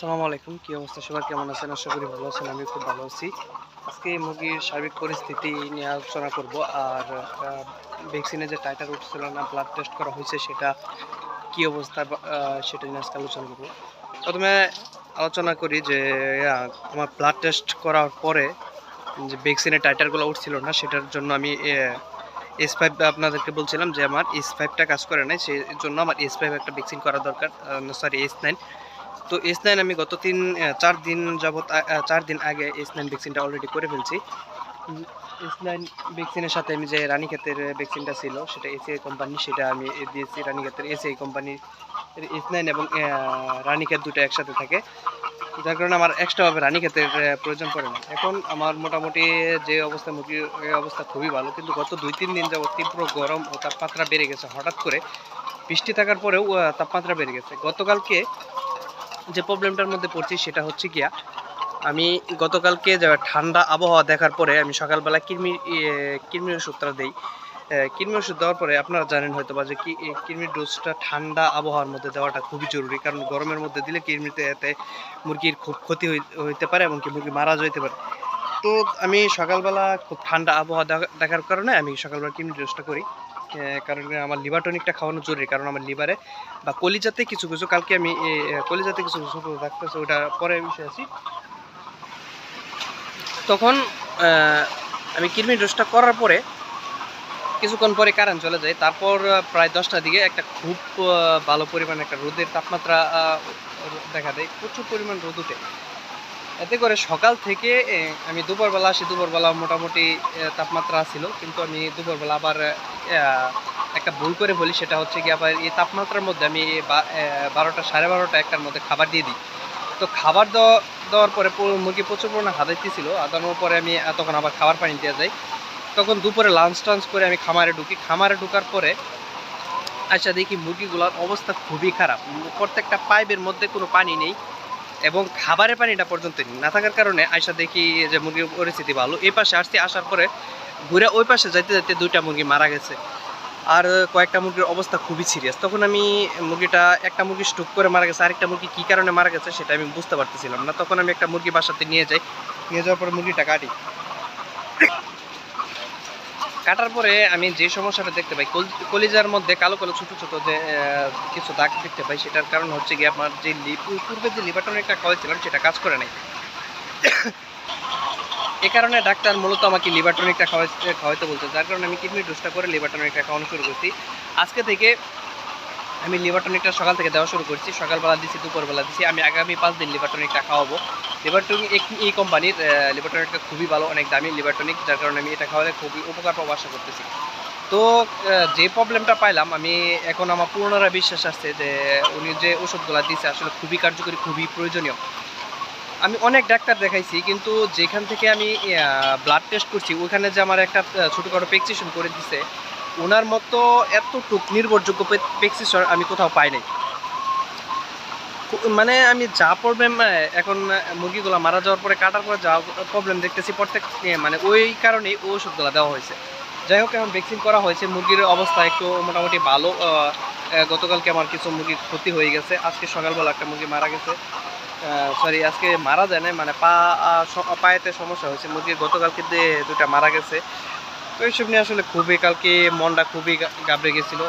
আসসালামু আলাইকুম। কি অবস্থা? সবার কেমন আছেন? আশা করি ভালো আছেন আমি খুব ভালো আছি। আজকে মুরগির সার্বিক পরিস্থিতি নিয়ে আলোচনা করব আর ভ্যাকসিনে যে টাইটার উঠছিল না ব্লাড টেস্ট করা হয়েছে সেটা কি অবস্থা সেটা নিয়ে আজকে আলোচনা করব। প্রথমে আলোচনা করি যে আমার ব্লাড টেস্ট করার পরে যে ভ্যাকসিনের টাইটারগুলো উঠছিল না, সেটার জন্য আমি এস ফাইভ আপনাদেরকে বলছিলাম যে আমার এস ফাইভটা কাজ করে নাই, সেই জন্য আমার এস ফাইভ একটা ভ্যাকসিন করা দরকার সরি এস নাইন তো এস নাইন আমি গত তিন চার দিন আহ, চার দিন আগে এস নাইন ভ্যাকসিনটা অলরেডি করে ফেলছি। এস নাইন ভ্যাকসিনের সাথে আমি যে রানীক্ষেতের ভ্যাকসিনটা ছিল সেটা এসিআই কোম্পানি সেটা আমি দিয়েছি রানীক্ষেতের এসিআই কোম্পানির এস নাইন এবং রানীক্ষেত দুটো একসাথে থাকে। যার কারণে আমার এক্সট্রাভাবে রানীক্ষেতের প্রয়োজন পড়ে না। এখন আমার মোটামুটি যে অবস্থা মুরগির এই অবস্থা খুবই ভালো কিন্তু গত দুই তিন দিন যাবত তীব্র গরম ও তাপমাত্রা বেড়ে গেছে হঠাৎ করে। বৃষ্টি থাকার পরেও তাপমাত্রা বেড়ে গেছে। গতকালকে যে প্রবলেমটার মধ্যে পড়ছি সেটা হচ্ছে গিয়া, আমি গতকালকে ঠান্ডা আবহাওয়া দেখার পরে আমি সকালবেলা কৃমি কৃমির ওষুধটা দিই। কৃমি ওষুধ দেওয়ার পরে আপনারা জানেন হয়তো বা যে কি কৃমির ডোজটা ঠান্ডা আবহাওয়ার মধ্যে দেওয়াটা খুবই জরুরি, কারণ গরমের মধ্যে দিলে কৃমিতে এতে মুরগির খুব ক্ষতি হই- হইতে পারে এমনকি মুরগি মারা যেতে পারে। তো আমি সকালবেলা খুব ঠান্ডা আবহাওয়া দেখার কারণে আমি সকালবেলা কৃমি ডোজটা করি। কারণ আমার লিভার টনিকটা খাওয়ানো জরুরি, কারণ আমার লিভারে বা কলিজাতে কিছু কিছু, কালকে আমি কলিজাতে কিছু কিছু রাখতেছে ওটা পরে বিষয় আছি। তখন আমি কৃমি ডোজটা করার পরে, কিছুক্ষণ পরে কারেন্ট চলে যায়, তারপর প্রায় দশটার দিকে একটা খুব ভালো পরিমাণে একটা রোদের তাপমাত্রা দেখা দেয়, প্রচুর পরিমাণ রোদ উঠে এতে করে সকাল থেকে আমি দুপুরবেলা আসি, দুপুরবেলা মোটামুটি তাপমাত্রা ছিল, কিন্তু আমি দুপুরবেলা আবার একটা ভুল করে বলি, সেটা হচ্ছে কি আবার এই তাপমাত্রার মধ্যে আমি বারোটা, সাড়ে বারোটা একটার মধ্যে খাবার দিয়ে দিই। তো খাবার দেওয়া দেওয়ার পরে মুরগি প্রচুর পরিমাণে হাতাইতেছিল হাতানোর পরে আমি তখন আবার খাবার পানি দিয়ে যাই। তখন দুপুরে লাঞ্চ টাঞ্চ করে আমি খামারে ঢুকি। খামারে ঢুকার পরে আচ্ছা দেখি মুরগিগুলোর অবস্থা খুবই খারাপ। প্রত্যেকটা পাইপের মধ্যে কোনো পানি নেই। এবং খাবারের পানিটা পর্যন্ত। না থাকার কারণে আয়সা দেখি যে মুরগির পরিস্থিতি ভালো। এই পাশে আসছি, আসার পরে ঘুরে ওই পাশে যাইতে যাইতে দুইটা মুরগি মারা গেছে। আর কয়েকটা মুরগির অবস্থা খুবই সিরিয়াস তখন আমি মুরগিটা একটা মুরগি স্টুক করে মারা গেছে। আরেকটা মুরগি কী কারণে মারা গেছে সেটা আমি বুঝতে পারতেছিলাম না। তখন আমি একটা মুরগি বাসাতে নিয়ে যাই। নিয়ে যাওয়ার পরে মুরগিটা কাটি। কাটার পরে আমি যে সমস্যাটা দেখতে পাই, কল- কলিজার মধ্যে কালো কালো ছোটো ছোটো যে কিছু দাগ দেখতে পাই, সেটার কারণ হচ্ছে গিয়ে আমার যে লিপ পূর্বে যে লিভারটনিকটা খাওয়াইছিলাম সেটা কাজ করে নাই। এ কারণে ডাক্তার মূলত আমাকে লিভারটনিকটা খাওয়াইতে খাওয়াইতে বলছে, যার কারণে আমি কিডনি ডোজটা করে লিভারটনিকটা খাওয়ানো শুরু করছি। আজকে থেকে আমি লিভারটনিকটা সকাল থেকে দেওয়া শুরু করছি। সকালবেলা দিচ্ছি দুপুরবেলা দিচ্ছি আমি আগামী পাঁচ দিন লিভারটনিকটা খাওয়াবো। লিভারটনিক এই কোম্পানির লিভারটনিকটা খুবই ভালো, অনেক দামি লিভারটনিক যার কারণে আমি এটা খাওয়ালে খুবই উপকার পাবো আশা করতেছি। তো যে প্রবলেমটা পাইলাম, আমি এখন আমার পুনরায় বিশ্বাস আসছে যে উনি যে ওষুধগুলো দিচ্ছে আসলে খুবই কার্যকরী, খুবই প্রয়োজনীয়। আমি অনেক ডাক্তার দেখাইছি, কিন্তু যেখান থেকে আমি ব্লাড টেস্ট করছি ওইখানে যে আমার একটা ছোটোখাটো প্রেসক্রিপশন করে দিছে ওনার মতো এতটুক নির্ভরযোগ্য প্রেসক্রিপশন আমি কোথাও পাই নাই। মানে আমি যা প্রবলেম এখন আহ, মুরগিগুলো মারা যাওয়ার পরে কাটার পরে যা প্রবলেম দেখতেছি প্রত্যেক মানে ওই কারণেই ওষুধগুলো দেওয়া হয়েছে। যাই হোক এখন ভ্যাকসিন করা হয়েছে মুরগির অবস্থা একটু মোটামুটি ভালো। গতকালকে আমার কিছু মুরগির ক্ষতি হয়ে গেছে। আজকে সকালবেলা একটা মুরগি মারা গেছে। সরি আজকে মারা যায় না মানে পা পায়েতে সমস্যা হয়েছে। মুরগির গতকালকে দুটা মারা গেছে। তো এইসব নিয়ে আসলে খুবই, কালকে মনটা খুবই গাবড়ে গেছিল।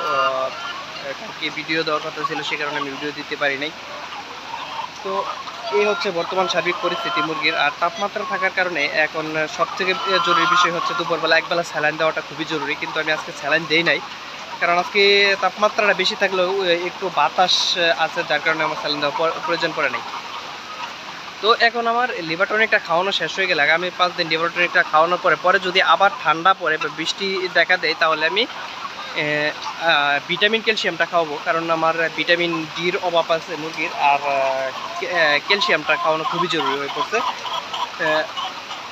কালকে ভিডিও দেওয়ার কথা ছিল, সে কারণে আমি ভিডিও দিতে পারি নাই। তো এই হচ্ছে বর্তমান সার্বিক পরিস্থিতি মুরগির। আর তাপমাত্রা থাকার কারণে এখন সব থেকে জরুরি বিষয় হচ্ছে দুপুরবেলা একবেলা স্যালাইন দেওয়াটা খুবই জরুরি, কিন্তু আমি আজকে স্যালাইন দেই নাই। কারণ আজকে তাপমাত্রাটা বেশি থাকলেও একটু বাতাস আছে, যার কারণে আমার স্যালাইন দেওয়া প্রয়োজন পড়ে নাই। তো এখন আমার লিভার টনিকটা খাওয়ানো শেষ হয়ে গেলে, আগামী পাঁচ দিন লিভার টনিকটা খাওয়ানোর পরে পরে যদি আবার ঠান্ডা পড়ে বা বৃষ্টি দেখা দেয়, তাহলে আমি ভিটামিন ক্যালসিয়ামটা খাওয়াবো। কারণ আমার ভিটামিন ডির অভাব আছে মুরগির, আর ক্যালসিয়ামটা খাওয়ানো খুবই জরুরি হয়ে পড়ছে।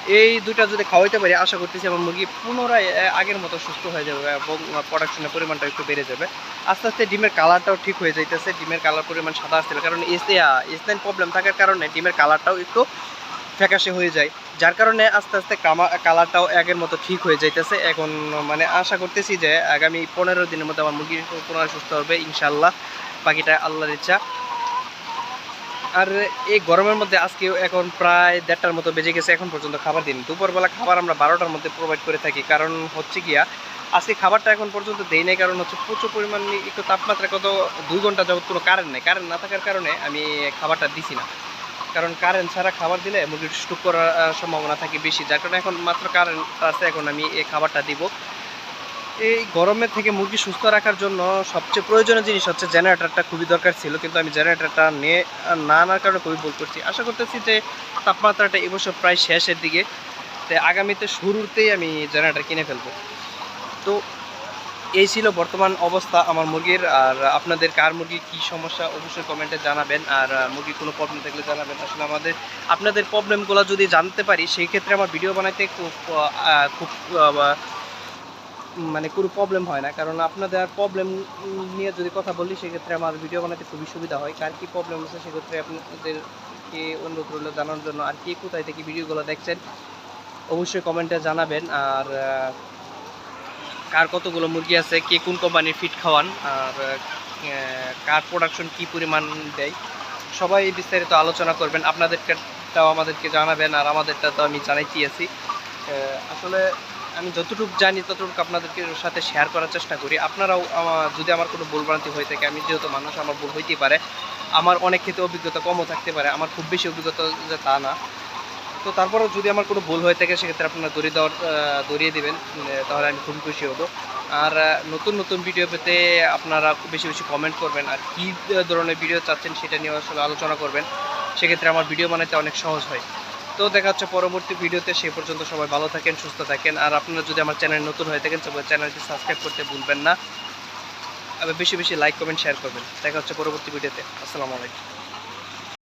এই দুটা যদি খাওয়াইতে পারি, আশা করতেছি আমার মুরগি পুনরায় আগের মতো সুস্থ হয়ে যাবে এবং প্রোডাকশনের পরিমাণটা একটু বেড়ে যাবে। আস্তে আস্তে ডিমের কালারটাও ঠিক হয়ে যাইতেছে, ডিমের কালার পরিমাণ সাদা আসছিল কারণ এস এস প্রবলেম থাকার কারণে ডিমের কালারটাও একটু ফ্যাকাশে হয়ে যায়। যার কারণে আস্তে আস্তে কালারটাও আগের মতো ঠিক হয়ে যাইতেছে। এখন মানে আশা করতেছি যে, আগামী পনেরো দিনের মধ্যে আমার মুরগি পুনরায় সুস্থ হবে ইনশাল্লাহ বাকিটা আল্লাহর ইচ্ছা। আর এই গরমের মধ্যে আজকে এখন প্রায় দেড়টার মতো বেজে গেছে, এখন পর্যন্ত খাবার দিন দুপুরবেলা খাবার আমরা বারোটার মধ্যে প্রোভাইড করে থাকি, কারণ হচ্ছে গিয়া আজকে খাবারটা এখন পর্যন্ত দেই নাই, কারণ হচ্ছে প্রচুর পরিমাণ একটু তাপমাত্রা কত দুই ঘণ্টা যাবত কোনো কারেন্ট নেই। কারেন্ট না থাকার কারণে আমি খাবারটা দিছি না। কারণ কারেন্ট ছাড়া খাবার দিলে মুরগির স্টুক করার সম্ভাবনা থাকে বেশি। যার কারণে এখন মাত্র কারেন্ট আছে, এখন আমি এই খাবারটা দিব। এই গরমের থেকে মুরগি সুস্থ রাখার জন্য সবচেয়ে প্রয়োজনীয় জিনিস হচ্ছে জেনারেটারটা খুবই দরকার ছিল, কিন্তু আমি জেনারেটারটা নিয়ে, না আনার কারণে খুবই ভুল করছি। আশা করতেছি যে তাপমাত্রাটা এবছর প্রায় শেষের দিকে, তো আগামীতে শুরুতেই আমি জেনারেটার কিনে ফেলব। তো এই ছিল বর্তমান অবস্থা আমার মুরগির, আর আপনাদের কার মুরগির কী সমস্যা অবশ্যই কমেন্টে জানাবেন, আর মুরগির কোনো প্রবলেম থাকলে জানাবেন। আসলে আমাদের, আপনাদের প্রবলেমগুলো যদি জানতে পারি, সেই ক্ষেত্রে আমার ভিডিও বানাইতে খুব খুব মানে কোনো প্রবলেম হয় না, কারণ আপনাদের প্রবলেম নিয়ে যদি কথা বলি, সেক্ষেত্রে আমার ভিডিও বানাতে খুবই সুবিধা হয়। কার কী প্রবলেম আছে, সেক্ষেত্রে আপনাদেরকে অনুরোধ রইল জানার জন্য। আর কে কোথায় থেকে ভিডিওগুলো দেখছেন, অবশ্যই কমেন্টে জানাবেন। আর কার কতগুলো মুরগি আছে, কে কোন কোম্পানির ফিট খাওয়ান, আর কার প্রোডাকশন কি পরিমাণ দেয়, সবাই বিস্তারিত আলোচনা করবেন। আপনাদেরটাও আমাদেরকে জানাবেন, আর আমাদেরটা তো আমি জানাইতেই আছি। আসলে আমি যতটুকু জানি, ততটুকু আপনাদেরকে সাথে শেয়ার করার চেষ্টা করি। আপনারাও যদি আমার কোনো ভুলভ্রান্তি হয়ে থাকে, আমি যেহেতু মানুষ, আমার ভুল হইতেই পারে। আমার অনেক ক্ষেত্রে অভিজ্ঞতা কমও থাকতে পারে। আমার খুব বেশি অভিজ্ঞতা যে তা না। তো তারপরেও যদি আমার কোনো ভুল হয়ে থাকে, সেক্ষেত্রে আপনারা দড়ি দেওয়ার দড়িয়ে দেবেন তাহলে আমি খুবই খুশি হব। আর নতুন নতুন ভিডিও পেতে আপনারা খুব বেশি বেশি কমেন্ট করবেন। আর কী ধরনের ভিডিও চাচ্ছেন, সেটা নিয়ে আসলে আলোচনা করবেন। সেক্ষেত্রে আমার ভিডিও বানাতে অনেক সহজ হয়। তো দেখা হচ্ছে পরবর্তী ভিডিওতে, সেই পর্যন্ত সবাই ভালো থাকেন, সুস্থ থাকেন। আর আপনারা যদি আমার চ্যানেল নতুন হয়ে থাকেন তবে চ্যানেলটি সাবস্ক্রাইব করতে ভুলবেন না। আর বেশি বেশি লাইক, কমেন্ট শেয়ার করবেন। দেখা হচ্ছে পরবর্তী ভিডিওতে। আসসালামু আলাইকুম।